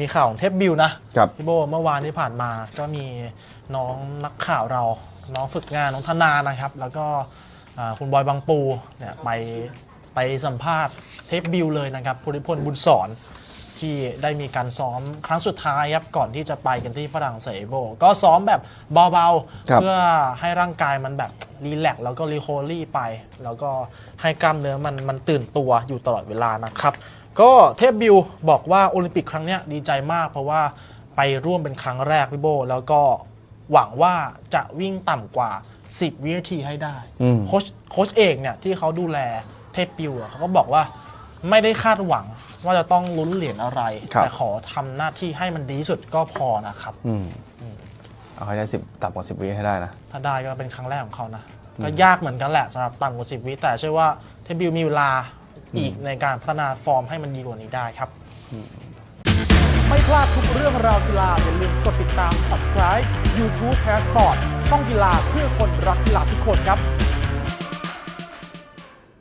มีข่าวของเทพบิวนะครับ พี่โบเมื่อวานที่ผ่านมาก็มีน้องนักข่าวเรา น้องฝึกงานน้องธนานะครับ แล้วก็อ่าคุณบอยบางปูเนี่ยไปไปสัมภาษณ์เทพบิวเลยนะครับภูริพลบุญสอนที่ได้มีการซ้อมครั้งสุดท้ายครับก่อนที่จะไปกันที่ฝรั่งเศสโบ ก็ซ้อมแบบเบาครับ ๆ เพื่อให้ร่างกายมันแบบรีแลกซ์แล้วก็รีโคลี่ไป แล้วก็ให้กล้ามเนื้อมันมันตื่นตัวอยู่ตลอดเวลานะครับ ก็เทพบิวบอกว่าโอลิมปิกครั้งเนี้ยดีใจมากเพราะว่าไปร่วมเป็นครั้งแรกพี่โบ แล้วก็หวังว่าจะวิ่งต่ำกว่า 10 วินาทีให้ได้อืม โค้ชโค้ชเอกเนี่ยที่เขาดูแลเทพบิวอะเขาก็บอกว่าไม่ได้คาดหวังว่าจะต้องลุ้นเหรียญอะไร ครับ แต่ขอทำหน้าที่ให้มันดีที่สุดก็พอนะครับ อืมเอาให้ได้สิบต่ำกว่าสิบวิให้ได้นะ ถ้าได้ก็เป็นครั้งแรกของเขานะ ก็ยากเหมือนกันแหละสำหรับต่ำกว่า10วิแต่เชื่อว่าเทพบิวมีเวลา อีกในการพัฒนาฟอร์มให้มันดีกว่านี้ได้ครับ ไม่พลาดทุกเรื่องราวกีฬาอย่าลืมกดติดตาม subscribe YouTube Passport ช่องกีฬาเพื่อคนรักกีฬาทุกคนครับ